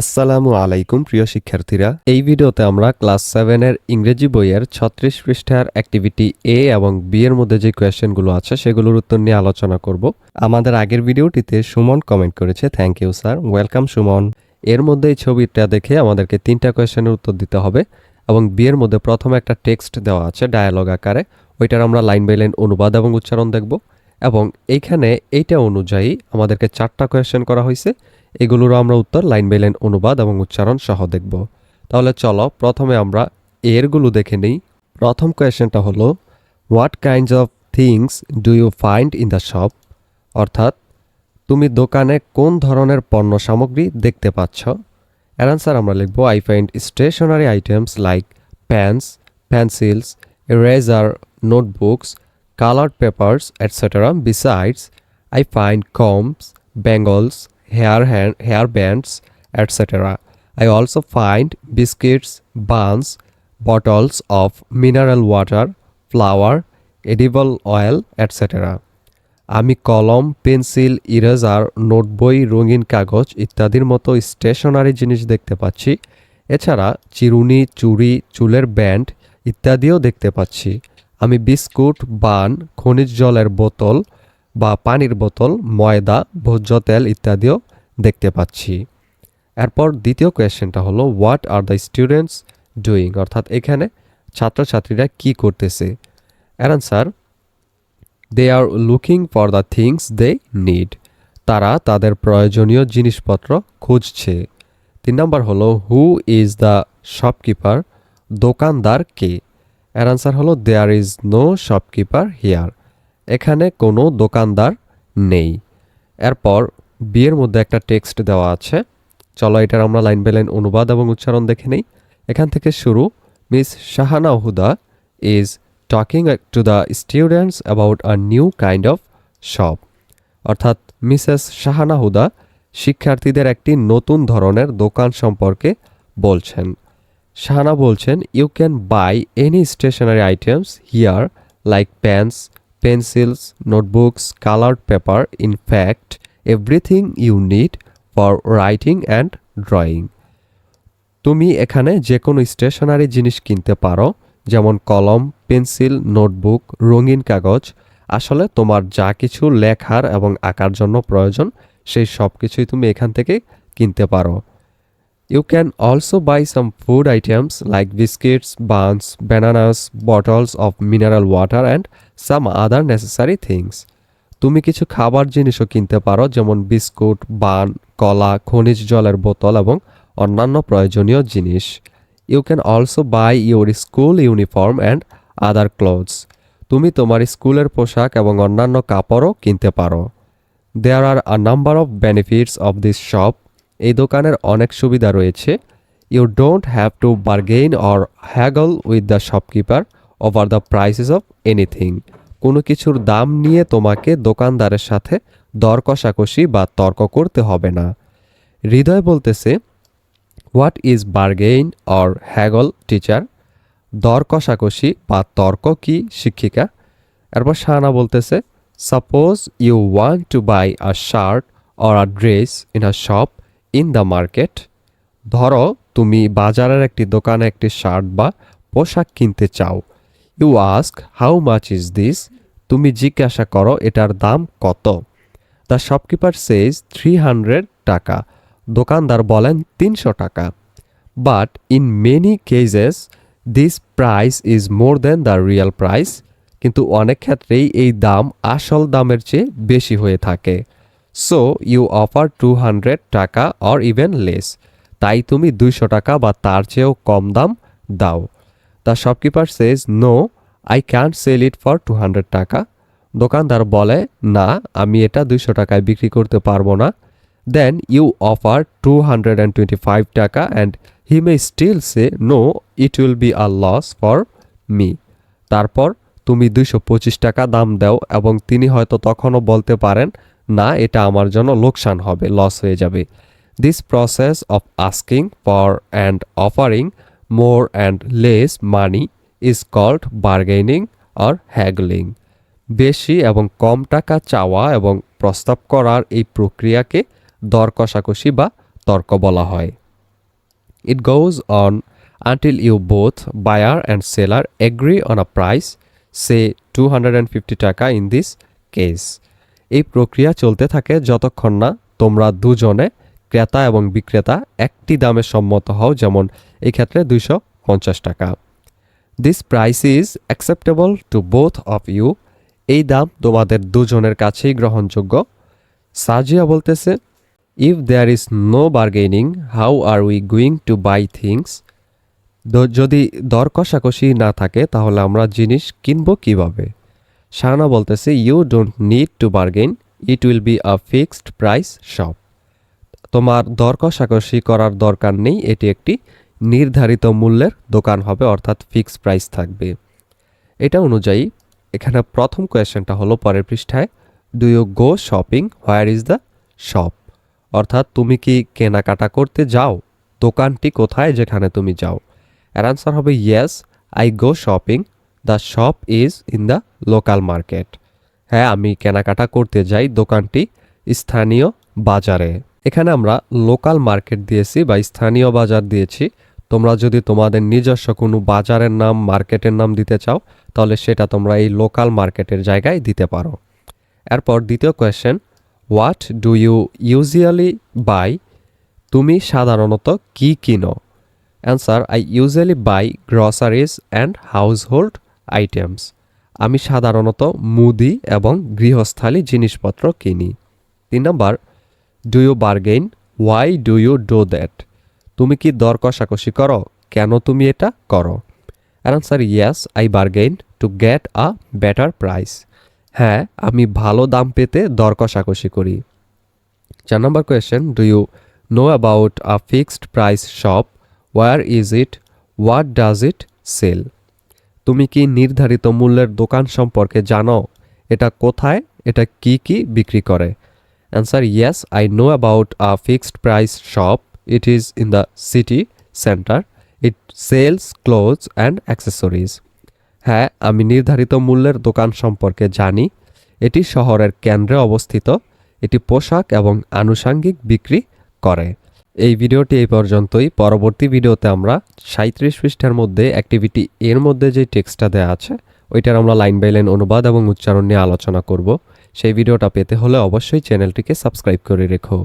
আসসালামু আলাইকুম, প্রিয় শিক্ষার্থীরা। এই ভিডিওতে আমরা ক্লাস সেভেনের ইংরেজি বইয়ের ছত্রিশ পৃষ্ঠার অ্যাক্টিভিটি এ এবং বি এর মধ্যে যে কোয়েশ্চেনগুলো আছে, সেগুলোর উত্তর নিয়ে আলোচনা করব। আমাদের আগের ভিডিওটিতে সুমন কমেন্ট করেছে thank you sir welcome Suman. এর মধ্যে এই ছবিটা দেখে আমাদেরকে তিনটা কোয়েশ্চেনের উত্তর দিতে হবে এবং বি এর মধ্যে প্রথমে একটা টেক্সট দেওয়া আছে ডায়ালগ আকারে। ওইটার আমরা লাইন বাই লাইন অনুবাদ এবং উচ্চারণ দেখব। এবং এইখানে এইটা অনুযায়ী আমাদেরকে চারটা কোয়েশ্চেন করা হয়েছে। এগুলোরও আমরা উত্তর লাইন বাই লাইন অনুবাদ এবং উচ্চারণ সহ দেখব। তাহলে চলো প্রথমে আমরা এরগুলো দেখে নিই। প্রথম কোয়েশ্চেনটা হলো what kinds of things do you find in the shop অর্থাৎ তুমি দোকানে কোন ধরনের পণ্য সামগ্রী দেখতে পাচ্ছ? এর আনসার আমরা লিখব I find stationery items like pens pencils eraser notebooks colored papers, etc. Besides I find combs bangles, hair hair bands, etc. I also find biscuits, buns, bottles of mineral water, flour, edible oil, etc. আমি কলম pencil eraser নোটবই রঙিন কাগজ ইত্যাদির মতো stationery জিনিস দেখতে পাচ্ছি এছাড়া চিরুনি চুড়ি চুলের ব্যান্ড ইত্যাদিও দেখতে পাচ্ছি আমি বিস্কুট বান খনিজ জলের বোতল বা পানির বোতল, ময়দা, ভোজ্য তেল ইত্যাদিও দেখতে পাচ্ছি। এরপর দ্বিতীয় কোয়েশ্চেনটা হলো what are the students doing অর্থাৎ এখানে ছাত্রছাত্রীরা কি করতেছে? এর answer they are looking for the things they need তারা তাদের প্রয়োজনীয় জিনিসপত্র খুঁজছে। তিন নম্বর হলো হু ইজ দ্য শপকিপার দোকানদার কে? এর আনসার হলো there is no shopkeeper here এখানে কোনো দোকানদার নেই। এরপর বিয়ের মধ্যে একটা টেক্সট দেওয়া আছে। চলো এটার আমরা লাইন বাই লাইন অনুবাদ এবং উচ্চারণ দেখে নেই। এখান থেকে শুরু, Miss Shahana Huda is talking to the students about a new kind of shop অর্থাৎ মিসেস শাহানা হুদা শিক্ষার্থীদের একটি নতুন ধরনের দোকান সম্পর্কে বলছেন। শাহানা বলছেন you can buy any stationery items here like pens pencils notebooks coloured paper in fact everything you need for writing and drawing তুমি এখানে যে কোনো স্টেশনারি জিনিস কিনতে পারো, যেমন কলম পেন্সিল নোটবুক রঙিন কাগজ। আসলে তোমার যা কিছু লেখার এবং আঁকার জন্য প্রয়োজন, সেই সব কিছুই তুমি এখান থেকে কিনতে পারো। You can also buy some food items like biscuits, buns, bananas, bottles of mineral water and some other necessary things. তুমি কিছু খাবার জিনিসও কিনতে পারো যেমন বিস্কুট বান কলা খনিজ জলের বোতল এবং অন্যান্য প্রয়োজনীয় জিনিস। You can also buy your school uniform and other clothes তুমি তোমার স্কুলের পোশাক এবং অন্যান্য কাপড়ও কিনতে পারো। There are a number of benefits of this shop এই দোকানের অনেক সুবিধা রয়েছে। You don't have to bargain or haggle with the shopkeeper over the prices of anything কোনো কিছুর দাম নিয়ে তোমাকে দোকানদারের সাথে দর কষাকষি বা তর্ক করতে হবে না। হৃদয় বলতেছে what is bargain or haggle teacher দর কষাকষি বা তর্ক কি, শিক্ষিকা? এরপর শাহানা বলতেছে suppose you want to buy a shirt or a dress in a shop in the market, ধরো তুমি বাজারের একটি দোকানে একটি শার্ট বা পোশাক কিনতে চাও। You ask, how much is this? তুমি জিজ্ঞাসা করো, এটার দাম কত? The shopkeeper says three hundred টাকা। দোকানদার বলেন, তিনশো টাকা। But in many cases this price is more than the real price. কিন্তু অনেক ক্ষেত্রেই এই দাম আসল দামের চেয়ে বেশি হয়ে থাকে। So you offer two hundred টাকা অর ইভেন লেস তাই তুমি দুইশো টাকা বা তার চেয়েও কম দাম দাও। The shopkeeper says no I can't sell it for two hundred টাকা। দোকানদার বলে, না, আমি এটা দুইশো টাকায় বিক্রি করতে পারব না। Then you offer two hundred and twenty five টাকা and he may still say no it will be a loss for me তারপর, তুমি দুইশো পঁচিশ টাকা দাম দাও এবং তিনি হয়তো তখনও বলতে পারেন না, এটা আমার জন্য লোকসান হবে লস হয়ে যাবে। This process of asking for and offering more and less money is called bargaining or haggling বেশি এবং কম টাকা চাওয়া এবং প্রস্তাব করার এই প্রক্রিয়াকে দর কষাকষি বা তর্ক বলা হয়। It goes on until you both buyer and seller agree on a price say two hundred and fifty টাকা ইন দিস কেস এই প্রক্রিয়া চলতে থাকে যতক্ষণ না তোমরা দুজনে ক্রেতা এবং বিক্রেতা একটি দামে সম্মত হও, যেমন এই ক্ষেত্রে দুইশো পঞ্চাশ টাকা। This price is acceptable to both of you এই দাম তোমাদের দুজনের কাছেই গ্রহণযোগ্য। সাজিয়া বলতেছে if there is no bargaining how are we going to buy things যদি দর কষাকষি না থাকে, তাহলে আমরা জিনিস কিনবো কীভাবে? শাহানা বলতেছে you don't need to bargain it will be a fixed price shop তোমার দর কষাকষি করার দরকার নেই। এটি একটি নির্ধারিত মূল্যের দোকান হবে, অর্থাৎ ফিক্সড প্রাইস থাকবে। এটা অনুযায়ী, এখানে প্রথম কোয়েশ্চেনটা হলো পরের পৃষ্ঠায় do you go shopping where is the shop অর্থাৎ, তুমি কি কেনাকাটা করতে যাও? দোকানটি কোথায়? যেখানে তুমি যাও? এর আনসার হবে yes I go shopping the shop is in the local market হ্যাঁ আমি কেনাকাটা করতে যাই দোকানটি স্থানীয় বাজারে। এখানে আমরা লোকাল মার্কেট দিয়েছি বা স্থানীয় বাজার দিয়েছি। তোমরা যদি তোমাদের নিজস্ব কোনো বাজারের নাম মার্কেটের নাম দিতে চাও, তাহলে সেটা তোমরা এই লোকাল মার্কেটের জায়গায় দিতে পারো। এরপর দ্বিতীয় question what do you usually buy তুমি সাধারণত কি কিনো? Answer I usually buy groceries and household items. আমি সাধারণত মুদি এবং গৃহস্থালী জিনিসপত্র কিনি। তিন নম্বর do you bargain why do you do that তুমি কি দর কষাকষি করো? কেন তুমি এটা করো? Answer yes I bargain to get a better price হ্যাঁ আমি ভালো দাম পেতে দর কষাকষি করি। চার নম্বর question do you know about a fixed price shop where is it what does it sell তুমি কি নির্ধারিত মূল্যের দোকান সম্পর্কে জানো? এটা কোথায়? এটা কি কি বিক্রি করে? Answer yes I know about a fixed price shop it is in the city centre it sells clothes and accessories হ্যাঁ আমি নির্ধারিত মূল্যের দোকান সম্পর্কে জানি। এটি শহরের কেন্দ্রে অবস্থিত। এটি পোশাক এবং আনুষাঙ্গিক বিক্রি করে। এই ভিডিওটি এই পর্যন্তই। পরবর্তী ভিডিওতে আমরা সাঁত্রিশ পৃষ্ঠার মধ্যে অ্যাক্টিভিটি এর মধ্যে যে টেক্সটটা দেওয়া আছে, ওইটার আমরা লাইন বাই লাইন অনুবাদ এবং উচ্চারণ নিয়ে আলোচনা করব। সেই ভিডিওটা পেতে হলে অবশ্যই চ্যানেলটিকে সাবস্ক্রাইব করে রেখো।